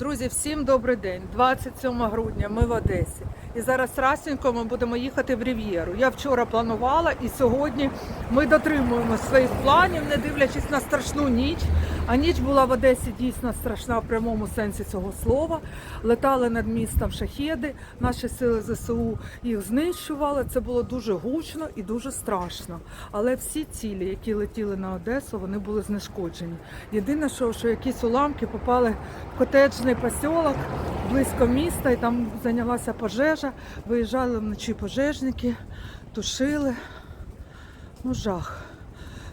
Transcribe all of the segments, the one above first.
Друзі, всім добрий день. 27 грудня. Ми в Одесі. І зараз расенько ми будемо їхати в Рів'єру. Я вчора планувала, і сьогодні ми дотримуємо своїх планів, не дивлячись на страшну ніч. А ніч була в Одесі дійсно страшна в прямому сенсі цього слова. Летали над містом шахеди. Наші сили ЗСУ їх знищували. Це було дуже гучно і дуже страшно. Але всі цілі, які летіли на Одесу, вони були знешкоджені. Єдине, що, що якісь уламки попали в котеджний посілок близько міста, і там зайнялася пожежа. Виїжджали вночі пожежники, тушили. Ну, жах.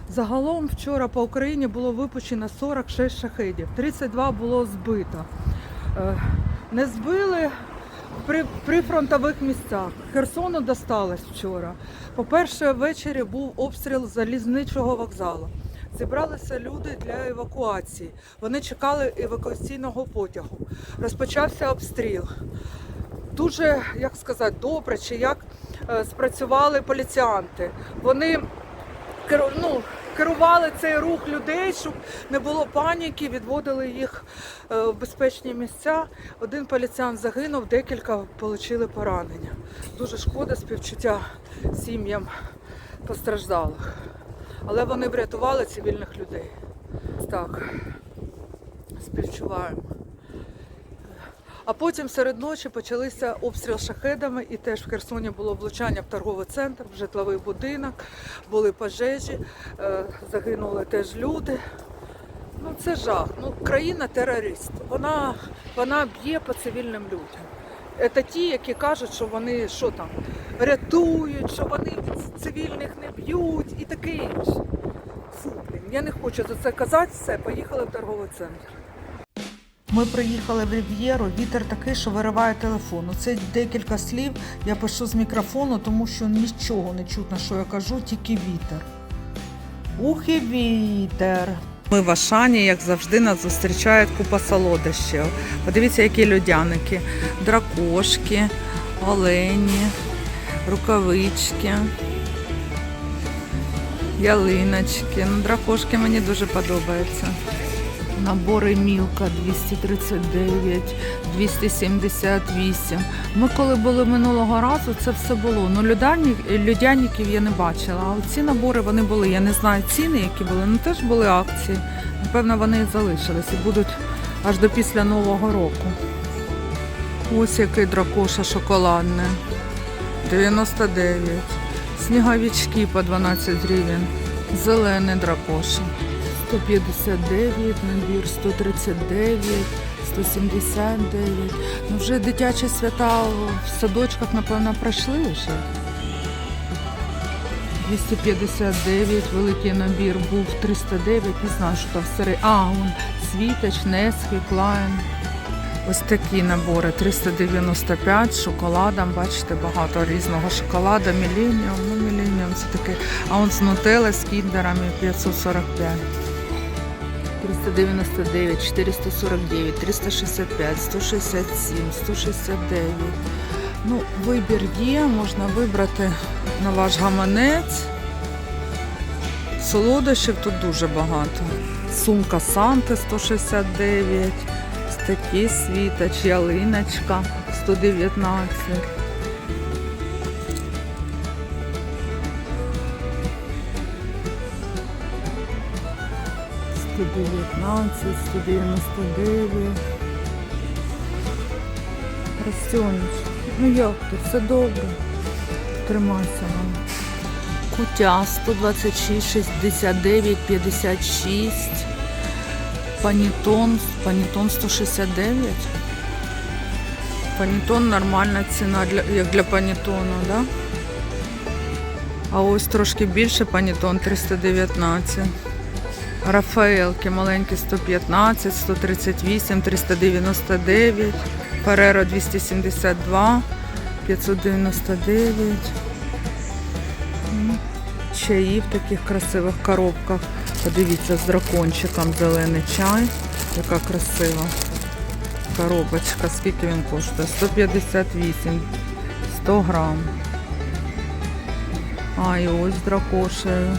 Загалом вчора по Україні було випущено 46 шахедів, 32 було збито. Е, Не збили при, фронтових місцях. Херсону досталось вчора. По-перше, ввечері був обстріл залізничого вокзалу. Зібралися люди для евакуації. Вони чекали евакуаційного потягу. Розпочався обстріл. Дуже, як сказати, добре, чи як е, спрацювали поліціянти. Вони ну, керували цей рух людей, щоб не було паніки, відводили їх е, в безпечні місця. Один поліціян загинув, декілька отримали поранення. Дуже шкода співчуття сім'ям постраждалих. Але вони врятували цивільних людей. Так, співчуваємо. А потім серед ночі почалися обстріл шахедами, і теж в Херсоні було влучання в торговий центр, в житловий будинок, були пожежі, е, загинули теж люди. Ну це жах. Ну, країна терорист. Вона, вона б'є по цивільним людям. Це ті, які кажуть, що вони що там рятують, що вони цивільних не б'ють і таке інше. Фу, блін, я не хочу за це казати, все, поїхали в торговий центр. Ми приїхали в Рів'єру, вітер такий, що вириває телефон. Це декілька слів я пишу з мікрофону, тому що нічого не чутно, що я кажу, тільки вітер. Ух і вітер. Ми в Ашані, як завжди, нас зустрічає купа солодощів. Подивіться, які льодяники, дракошки, олені, рукавички, ялиночки. Ну, дракошки мені дуже подобаються. Набори Мілка 239, 278. Ми коли були минулого разу, це все було. Ну, льодяників я не бачила. А ці набори вони були. Я не знаю ціни, які були, ну теж були акції. Напевно, вони залишились і будуть аж до після Нового року. Ось який дракоша шоколадне. 99. Сніговички по 12 гривень. Зелений дракоша. 159, набір 139, 179. Ну вже дитячі свята в садочках, напевно, пройшли вже. 259, великий набір був 309, не знаю, що там всередині. А, он світоч, Несхі, Клайн. Ось такі набори 395 з шоколадом. Бачите, багато різного шоколада, Millennium, ну Millennium це таке. А он з нутелла з кіндерами 545. 399, 449, 365, 167, 169. Ну, вибір є, можна вибрати на ваш гаманець. Солодощів тут дуже багато. Сумка Санте 169, ось такі світоч, ялиночка 119. Сто дев'ятнадцять, сто дев'яносто дев'ять. Растюнечка. Ну як ти? Все добре. Тримайся мама. Кутя 126, 69, 56. Панітон, панітон 169. Панітон нормальна ціна для, як для панітону, да? А ось трошки більше панітон 319. Рафаелки маленькі 115, 138, 399, Фереро 272, 599. Чаї в таких красивих коробках. Подивіться, з дракончиком зелений чай. Яка красива коробочка. Скільки він коштує? 158, 100 грам. А, і ось з дракошею.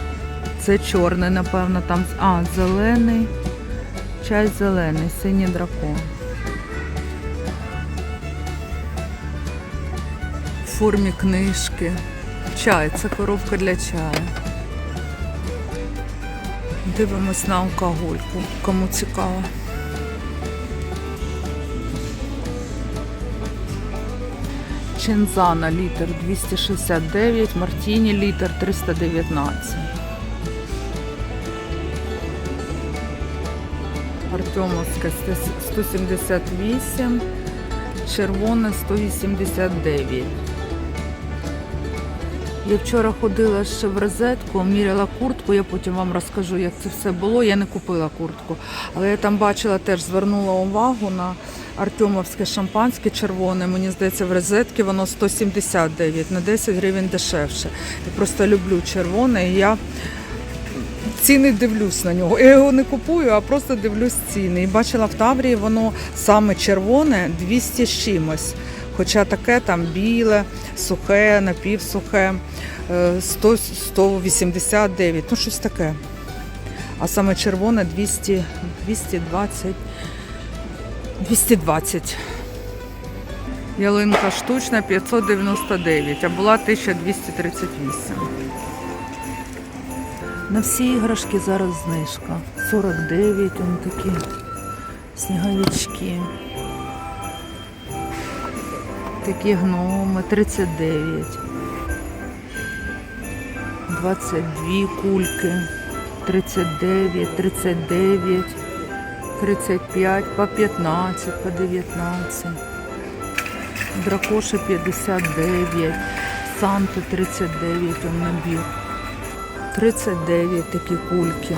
Це чорний, напевно, там. А, зелений. Чай зелений, синій дракон. В формі книжки. Чай, це коробка для чаю. Дивимось на алкогольку, кому цікаво. Чензана літр 269, Мартіні літр 319. Артемовська 178, червоне 189. Я вчора ходила ще в розетку, міряла куртку, я потім вам розкажу, як це все було. Я не купила куртку. Але я там бачила, теж звернула увагу на Артемовське шампанське червоне. Мені здається, в розетці воно 179, на 10 гривень дешевше. Я просто люблю червоне і я ціни дивлюсь на нього. Я його не купую, а просто дивлюсь ціни. І бачила в Таврії воно саме червоне 200 з чимось. Хоча таке там біле, сухе, напівсухе, е, 100, 189, ну щось таке. А саме червоне 200, 220, 220. Ялинка штучна 599, а була 1238. На всі іграшки зараз знижка. 49, он такі сніговички. Такі гноми 39. 22 кульки. 39, 39, 35, по 15, по 19. Дракоши 59, Санти 39, он набір. 39 такі кульки.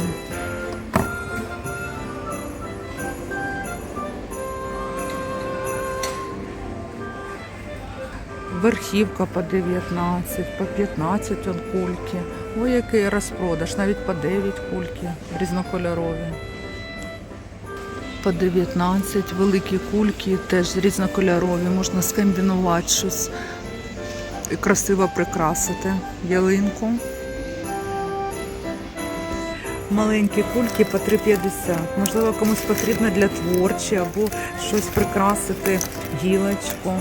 Верхівка по 19, по 15 он кульки. Ой, який розпродаж, навіть по 9 кульки різнокольорові. По 19 великі кульки, теж різнокольорові, можна скомбінувати щось і красиво прикрасити ялинку. Маленькі кульки по 3,50. Можливо, комусь потрібно для творчі або щось прикрасити, гілочку.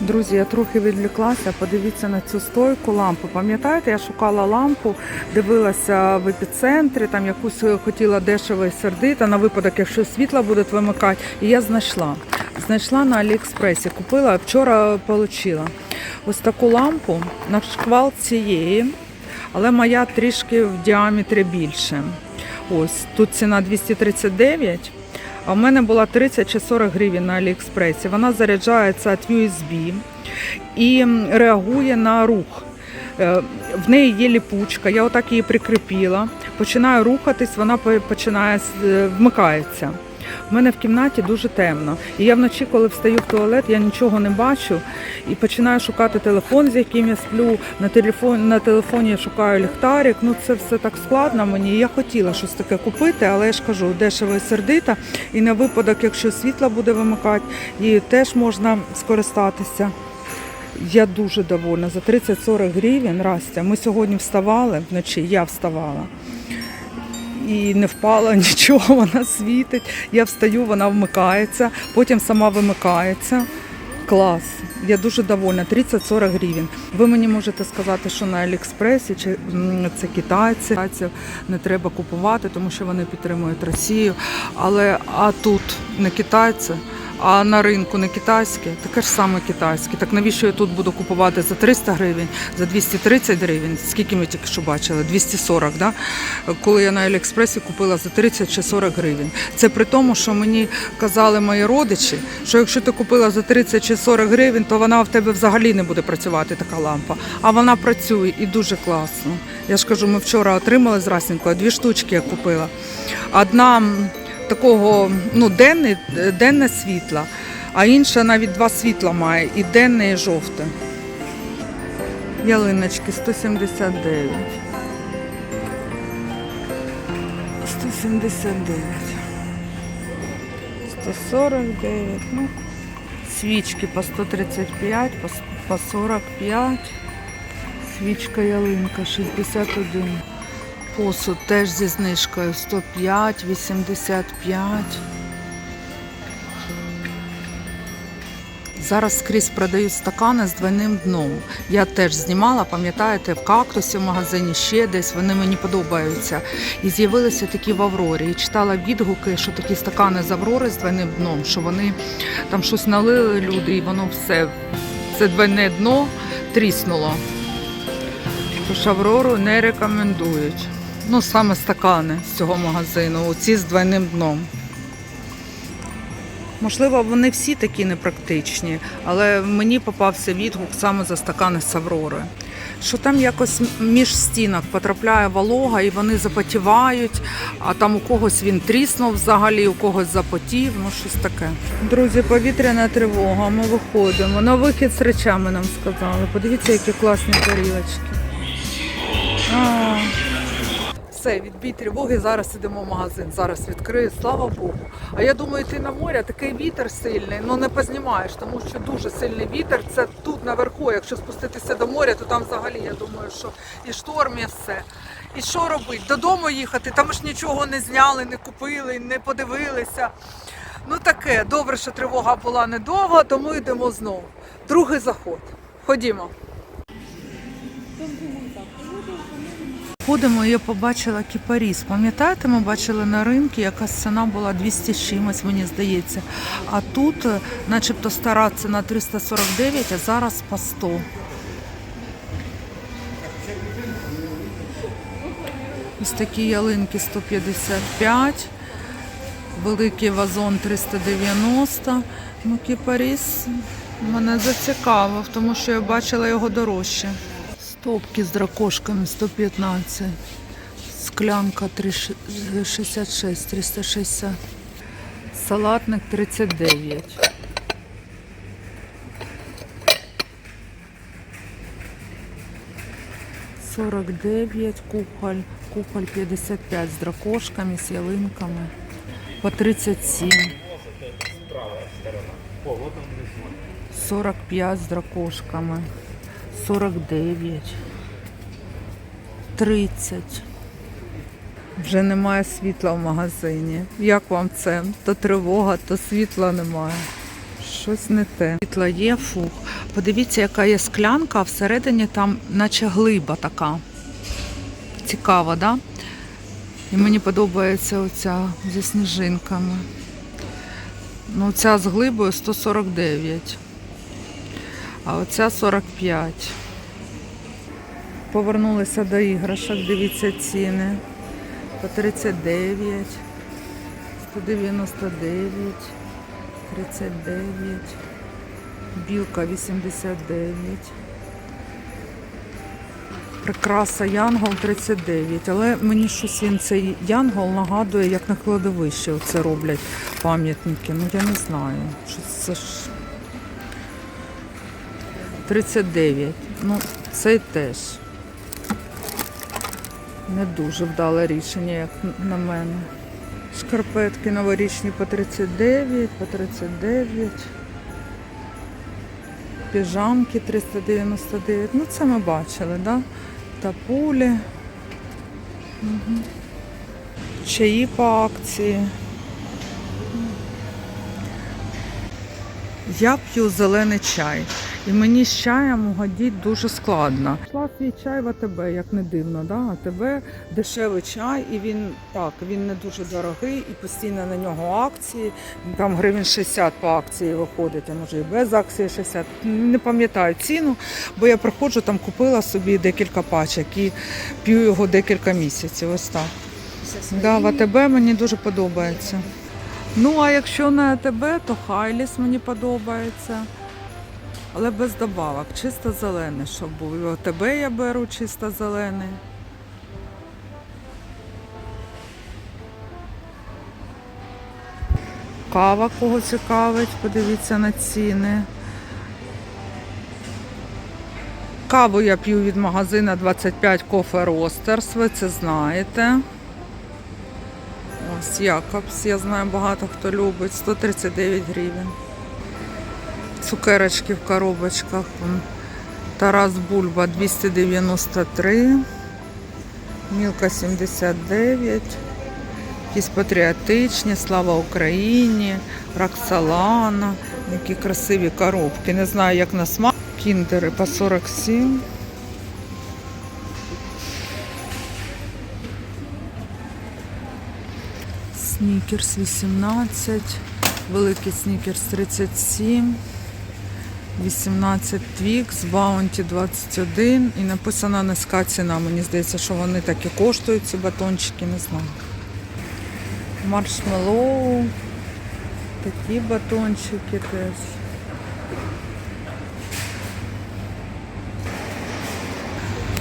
Друзі, я трохи відвлеклася. Подивіться на цю стойку лампу. Пам'ятаєте, я шукала лампу, дивилася в епіцентрі, там якусь хотіла дешево і сердита на випадок, якщо світло буде вимикати. І я знайшла. Знайшла на Аліекспресі, купила, вчора отримала. Ось таку лампу на шквал цієї, але моя трішки в діаметрі більше. Ось тут ціна 239. А в мене була 30 чи 40 гривень на Аліекспресі. Вона заряджається від USB і реагує на рух. Е, В неї є ліпучка, я отак її прикріпила. Починаю рухатись, вона починає е, вмикається. У мене в кімнаті дуже темно. І я вночі, коли встаю в туалет, я нічого не бачу і починаю шукати телефон, з яким я сплю. На телефон, на телефоні я шукаю ліхтарик. Ну це все так складно мені. Я хотіла щось таке купити, але я ж кажу, дешево і сердита. І на випадок, якщо світло буде вимикати, її теж можна скористатися. Я дуже довольна. За 30-40 гривень, Растя. Ми сьогодні вставали вночі, я вставала. І не впала нічого, вона світить. Я встаю, вона вмикається, потім сама вимикається. Клас. Я дуже довольна. 30-40 гривень. Ви мені можете сказати, що на Аліекспресі чи це китайці. Не треба купувати, тому що вони підтримують Росію. Але а тут не китайці, а на ринку не китайське, таке ж саме китайське. Так навіщо я тут буду купувати за 300 гривень, за 230 гривень? Скільки ми тільки що бачили? 240, да? коли я на Аліекспресі купила за 30 чи 40 гривень. Це при тому, що мені казали мої родичі, що якщо ти купила за 30 чи 40 гривень, то вона в тебе взагалі не буде працювати така лампа. А вона працює і дуже класно. Я ж кажу, ми вчора отримали з Расінькою, дві штучки я купила. Одна такого ну, денне, денне світла, а інша навіть два світла має, і денне, і жовте. Ялиночки 179. 179. 149. Ну, свічки по 135, по, по 45. Свічка ялинка 61. Посуд теж зі знижкою 105, 85. Зараз скрізь продають стакани з двойним дном. Я теж знімала, пам'ятаєте, в кактусі в магазині ще десь. Вони мені подобаються. І з'явилися такі в Аврорі. І читала відгуки, що такі стакани з Аврори з двойним дном, що вони там щось налили люди, і воно все це двойне дно тріснуло. Тож Аврору не рекомендують. Ну, саме стакани з цього магазину, оці з двойним дном. Можливо, вони всі такі непрактичні, але мені попався відгук саме за стакани з Аврори. Що там якось між стінок потрапляє волога і вони запотівають, а там у когось він тріснув взагалі, у когось запотів, ну щось таке. Друзі, повітряна тривога, ми виходимо. На вихід з речами нам сказали. Подивіться, які класні тарілочки. А. Все, відбій тривоги, зараз ідемо в магазин, зараз відкрию, слава Богу. А я думаю, йти на море, такий вітер сильний, ну не познімаєш, тому що дуже сильний вітер. Це тут наверху. Якщо спуститися до моря, то там взагалі я думаю, що і шторм, і все. І що робити? Додому їхати, там ж нічого не зняли, не купили, не подивилися. Ну таке, добре, що тривога була недовга, тому йдемо знову. Другий заход. Ходімо. Ходимо, я побачила кіпаріс. Пам'ятаєте, ми бачили на ринку, якась ціна була 200 з чимось, мені здається. А тут, е, начебто, стара ціна 349, а зараз по 100. Ось такі ялинки 155, великий вазон 390. Ну, кіпаріс мене зацікавив, тому що я бачила його дорожче. Стопки з дракошками 115. Склянка 366, 360. Салатник 39. Сорок дев'ять, кухоль, кухоль 55 з дракошками, з ялинками. По 37. 45 з дракошками. 49, 30. Вже немає світла в магазині. Як вам це? То тривога, то світла немає. Щось не те. Світла є, фух. Подивіться, яка є склянка, а всередині там наче глиба така. Цікава, да? І мені подобається оця зі сніжинками. Ну, ця з глибою 149 а оця 45. Повернулися до іграшок, дивіться ціни. По 39, 199, 39, білка 89. Прикраса Янгол 39, але мені щось він цей Янгол нагадує, як на кладовище оце роблять пам'ятники. Ну я не знаю. Що це ж 39. Ну, цей теж. Не дуже вдале рішення, як на мене. Шкарпетки новорічні по 39, по 39. Піжамки 399. Ну, це ми бачили, да? Тапулі. Угу. Чаї по акції. Я п'ю зелений чай. І мені з чаєм угодіть дуже складно. Пішла свій чай в АТБ, як не дивно, да? АТБ дешевий чай, і він так, він не дуже дорогий, і постійно на нього акції. Там гривень 60 по акції виходить, а може і без акції 60. Не пам'ятаю ціну, бо я приходжу, там купила собі декілька пачок і п'ю його декілька місяців. Ось так. Да, в АТБ мені дуже подобається. Ну, а якщо не АТБ, то Хайліс мені подобається. Але без добавок, чисто зелений, щоб був. І ОТБ я беру чисто зелений. Кава кого цікавить, подивіться на ціни. Каву я п'ю від магазина 25 Coffee Roasters, ви це знаєте. Ось Якобс, я знаю, багато хто любить. 139 гривень. Цукерочки в коробочках. Тарас Бульба 293. Мілка 79. Якісь патріотичні, слава Україні, Роксолана, які красиві коробки. Не знаю, як на смак. Кіндери по 47. Снікерс 18, великий снікерс 37, 18 Твікс, Баунті 21 і написана низька ціна. Мені здається, що вони так і коштують, ці батончики, не знаю. Маршмеллоу, такі батончики теж.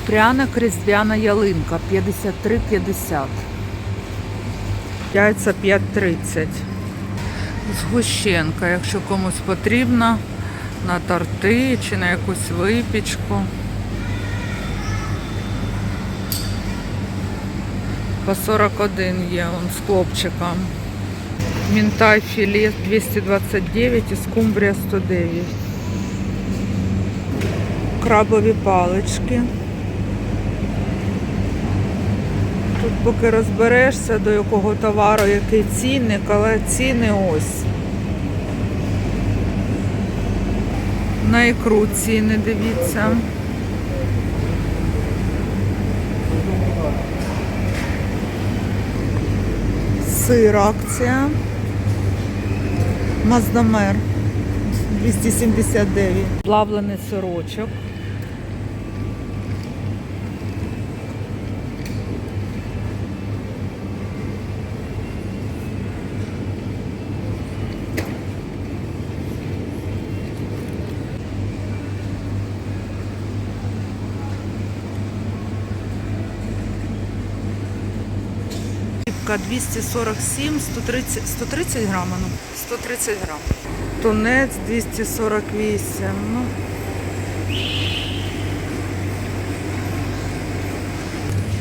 Пряна різдвяна ялинка 53,50. Яйця 5,30. Згущенка, якщо комусь потрібно, на торти чи на якусь випічку. По 41 є он з хлопчиком. Мінтай філе 229 і скумбрія 109. Крабові палички. Тут поки розберешся, до якого товару який цінник, але ціни ось. На ікру ціни дивіться. Сир акція. Маздамер 279. Плавлений сирочок. Рибка 247, 130, 130 грам, ну, 130 грам. Тунець 248, ну.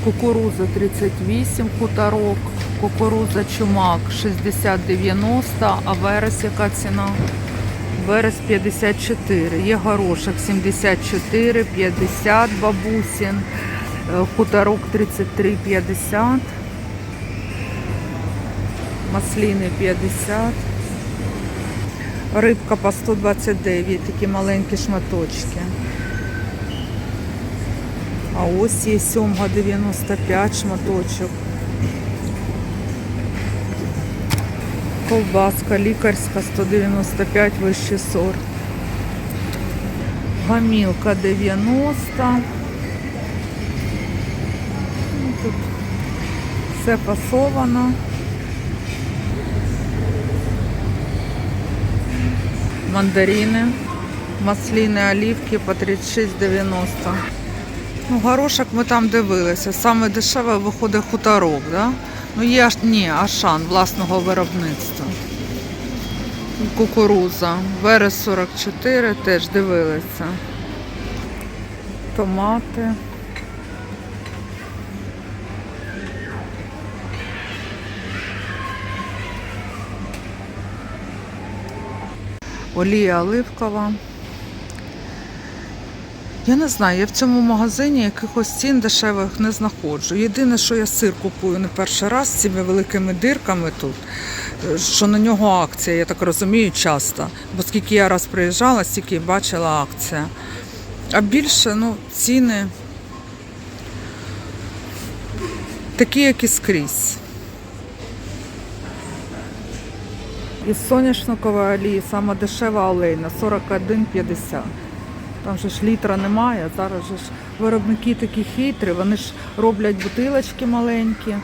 Кукуруза 38, хуторок, кукуруза чумак 60-90, а верес яка ціна? Верес 54, є горошок 74, 50 бабусін, е, хуторок 33,50. Масліни 50. Рибка по 129, такі маленькі шматочки. А ось є сьомга 95 шматочок. Ковбаска лікарська 195 вищий сорт. Гамілка 90. Ну, Тут все фасовано. Мандарини, масліни, олівки по 36,90. Ну, горошок ми там дивилися. Саме дешеве виходить хуторок, да? Ну є ні, ашан власного виробництва. Кукуруза. Верес 44 теж дивилися. Томати. Олія оливкова. Я не знаю, я в цьому магазині якихось цін дешевих не знаходжу. Єдине, що я сир купую не перший раз з цими великими дирками тут, що на нього акція, я так розумію, часто. Бо скільки я раз приїжджала, стільки бачила акція. А більше ну, ціни такі, як і скрізь. Із соняшникової олії сама дешева олейна 41,50. Там же ж літра немає, зараз же ж виробники такі хитрі, вони ж роблять бутилочки маленькі.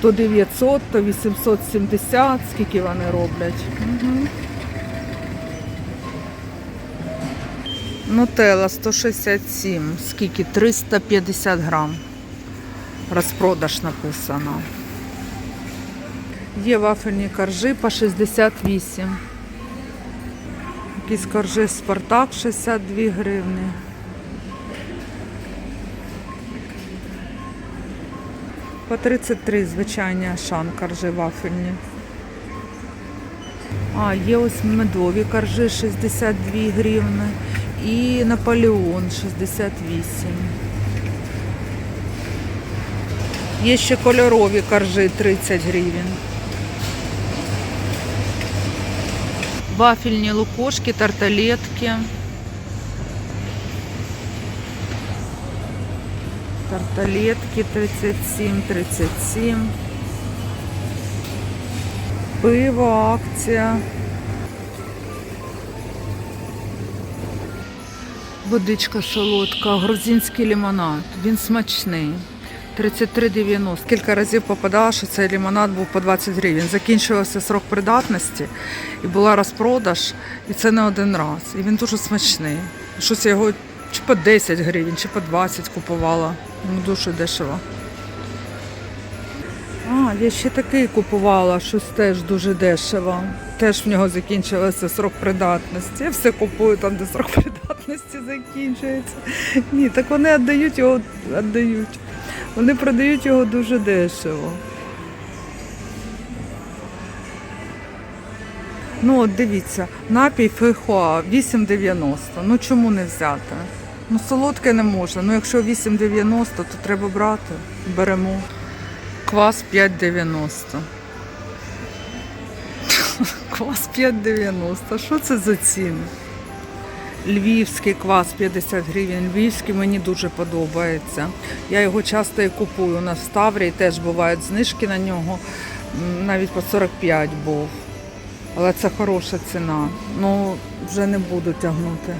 То 900, то 870, скільки вони роблять. Угу. Нутелла 167, скільки? 350 грам. Розпродаж написано. Є вафельні коржі по 68. Якісь коржі Спартак 62 гривні. По 33 звичайні ашан коржі вафельні. А, є ось медові коржі 62 гривни і Наполеон 68. Є ще кольорові коржі 30 гривень. Вафельні лукошки, тарталетки. Тарталетки 37, 37. Пиво, акція. Водичка солодка, грузинський лимонад. Він смачний. 33,90. Кілька разів попадала, що цей лимонад був по 20 гривень. Закінчувався срок придатності і була розпродаж, і це не один раз. І він дуже смачний. Щось я його чи по 10 гривень, чи по 20 купувала. Ну, дуже дешево. А, я ще такий купувала, щось теж дуже дешево. Теж в нього закінчився срок придатності. Я все купую там, де срок придатності закінчується. Ні, так вони віддають його, віддають. Вони продають його дуже дешево. Ну, от дивіться, напій фейхоа 8,90. Ну чому не взяти? Ну, солодке не можна. Ну, якщо 8,90, то треба брати. Беремо. Квас 5,90. Квас 5,90. Що це за ціни? Львівський квас 50 гривень. Львівський мені дуже подобається. Я його часто і купую. У нас в Таврії теж бувають знижки на нього. Навіть по 45 був. Але це хороша ціна. Ну, вже не буду тягнути.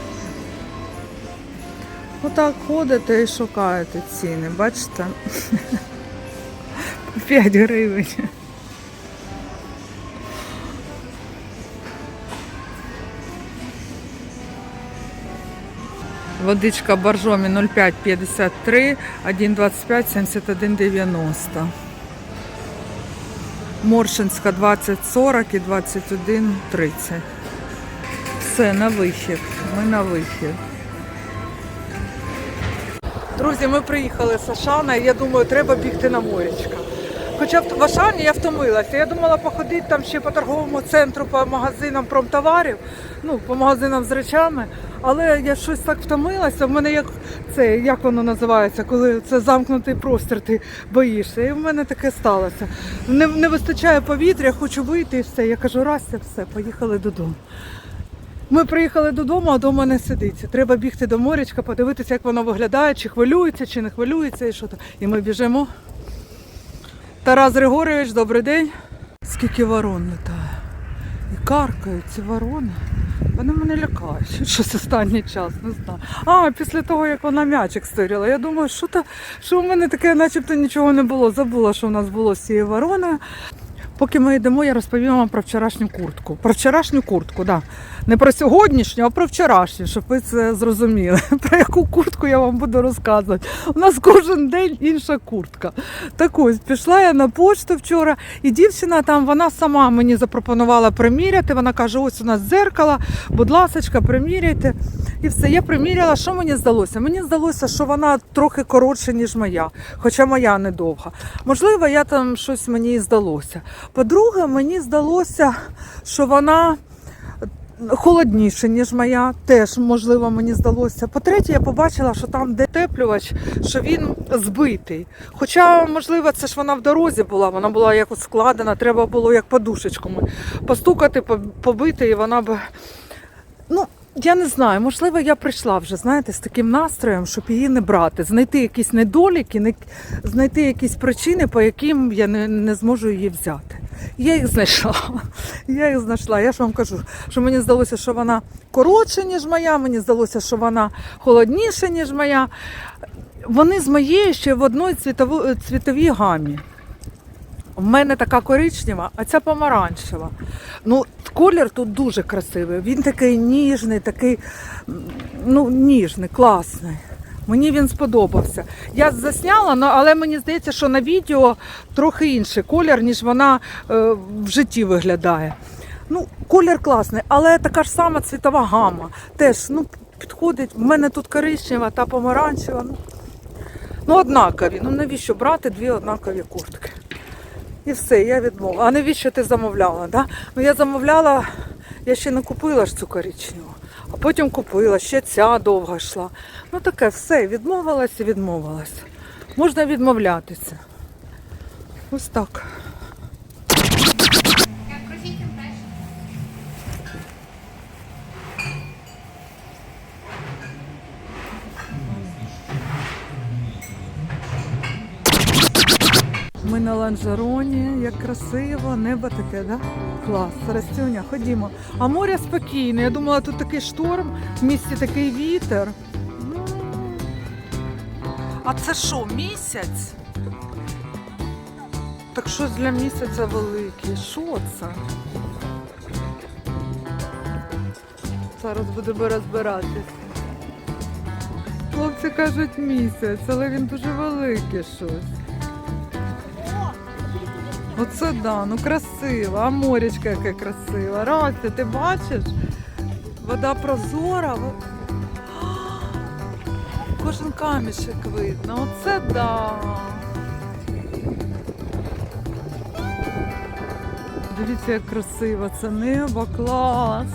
Отак ходите і шукаєте ціни, бачите? 5 гривень. Водичка боржомі 0,553, 1,25, 71,90. Моршинська 20,40 і 21,30. Все, на вихід. Ми на вихід. Друзі, ми приїхали з Ашана, і я думаю, треба бігти на морячка. Хоча в Ашані я втомилася. Я думала походити там ще по торговому центру, по магазинам промтоварів, ну, по магазинам з речами. Але я щось так втомилася. В мене як це, як воно називається, коли це замкнутий простір, ти боїшся. І в мене таке сталося. Не, не вистачає повітря, хочу вийти і все. Я кажу, Рася, все, поїхали додому. Ми приїхали додому, а вдома не сидиться. Треба бігти до морячка, подивитися, як воно виглядає, чи хвилюється, чи не хвилюється, і що то. І ми біжимо. Тарас Григорович, добрий день. Скільки ворон літає. І каркають ці ворони. Вони мене лякають. Щось останній час, не знаю. А, після того, як вона м'ячик стирила, я думаю, що та, що в мене таке, начебто нічого не було. Забула, що в нас було з цією вороною. Поки ми йдемо, я розповім вам про вчорашню куртку. Про вчорашню куртку. Да. Не про сьогоднішню, а про вчорашню, щоб ви це зрозуміли. Про яку куртку я вам буду розказувати. У нас кожен день інша куртка. Так ось, пішла я на пошту вчора, і дівчина там вона сама мені запропонувала приміряти. Вона каже: ось у нас дзеркало, будь ласочка, приміряйте. І все, я приміряла, що мені здалося? Мені здалося, що вона трохи коротша, ніж моя, хоча моя недовга. Можливо, я там щось мені і здалося. По-друге, мені здалося, що вона холодніше, ніж моя. Теж, можливо, мені здалося. По-третє, я побачила, що там, де теплювач, що він збитий. Хоча, можливо, це ж вона в дорозі була, вона була якось складена, треба було як подушечками постукати, побити, і вона б. Ну, я не знаю, можливо, я прийшла вже, знаєте, з таким настроєм, щоб її не брати, знайти якісь недоліки, не- знайти якісь причини, по яким я не, не зможу її взяти. Я їх знайшла. Я їх знайшла. Я ж вам кажу, що мені здалося, що вона коротша, ніж моя, мені здалося, що вона холодніша, ніж моя. Вони з моєю ще в одній цвітово- цвітовій гамі. У мене така коричнева, а ця помаранчева. Ну, колір тут дуже красивий. Він такий ніжний, такий ну, ніжний, класний. Мені він сподобався. Я засняла, але мені здається, що на відео трохи інший колір, ніж вона е, в житті виглядає. Ну, колір класний, але така ж сама цвітова гама. Теж ну, підходить. В мене тут коричнева та помаранчева. Ну, ну однакові. Ну навіщо брати дві однакові куртки? І все, я відмовила. А навіщо ти замовляла? Да? Ну я замовляла, я ще не купила ж цю коричневу, а потім купила, ще ця довга йшла. Ну таке все, відмовилась і відмовилась. Можна відмовлятися. Ось так. На ланжероні, як красиво, небо таке, да? Клас, Растюня, ходімо. А море спокійне. Я думала, тут такий шторм, в місті такий вітер. Ну. А це що, місяць? Так щось для місяця велике. Що це? Зараз будемо розбиратися. Хлопці кажуть місяць, але він дуже великий щось. Оце да, ну красиво, а морячка яке красиве. Растя, ти бачиш? Вода прозора. Кожен камішек видно. Оце да. Дивіться, як красиво, це небо, клас.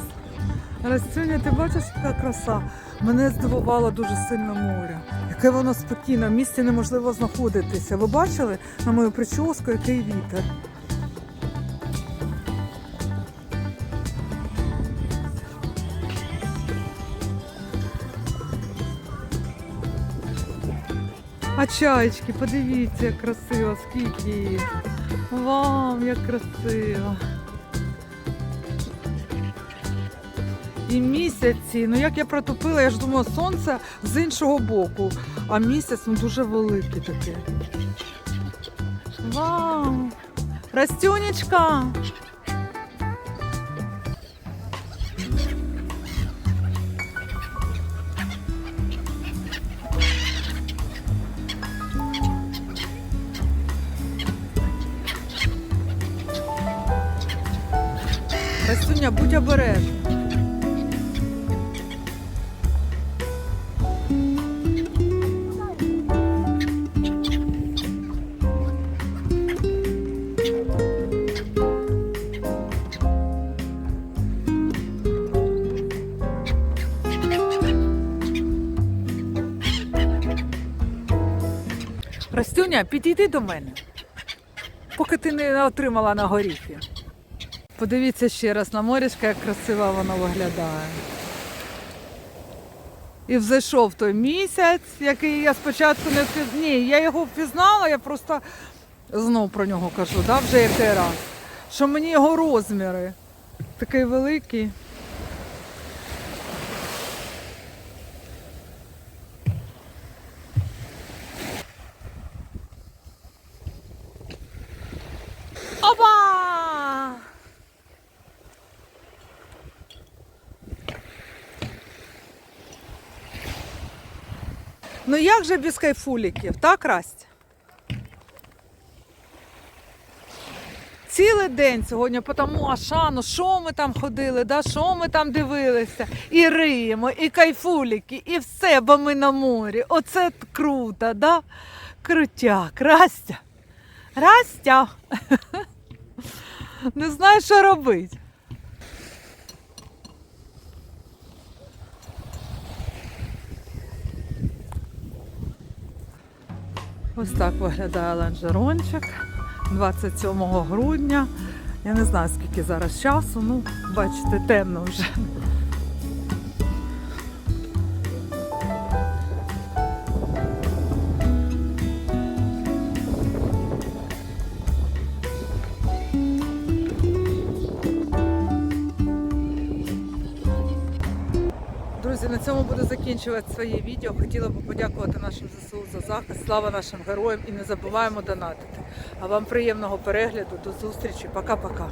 Растюня, ти бачиш, яка краса? Мене здивувало дуже сильно море. Яке воно спокійне, в місті неможливо знаходитися. Ви бачили на мою прическу, який вітер? А чаєчки, подивіться, як красиво, скільки їх. Вау, як красиво. І місяці, ну як я протопила, я ж думала, сонце з іншого боку, а місяць ну дуже великий такий. Вау! Растюнечка! Растюня, підійди до мене, поки ти не отримала на горіхи. Подивіться ще раз на морішка, як красиво воно виглядає. І взайшов той місяць, який я спочатку не впізнала. Ні, я його впізнала, я просто знов про нього кажу, да, вже який раз. Що мені його розміри такий великий. Ну як же без кайфуліків, так, Расть? Цілий день сьогодні по тому Ашану, що ми там ходили, да? що ми там дивилися, і риємо, і кайфуліки, і все, бо ми на морі. Оце круто, да? Крутяк, Растя. Растя. Не знаю, що робити. Ось так виглядає ланжерончик 27 грудня. Я не знаю, скільки зараз часу, ну, бачите, темно вже. Цьому буду закінчувати своє відео. Хотіла б подякувати нашим ЗСУ за захист. Слава нашим героям і не забуваємо донатити. А вам приємного перегляду. До зустрічі. Пока-пока.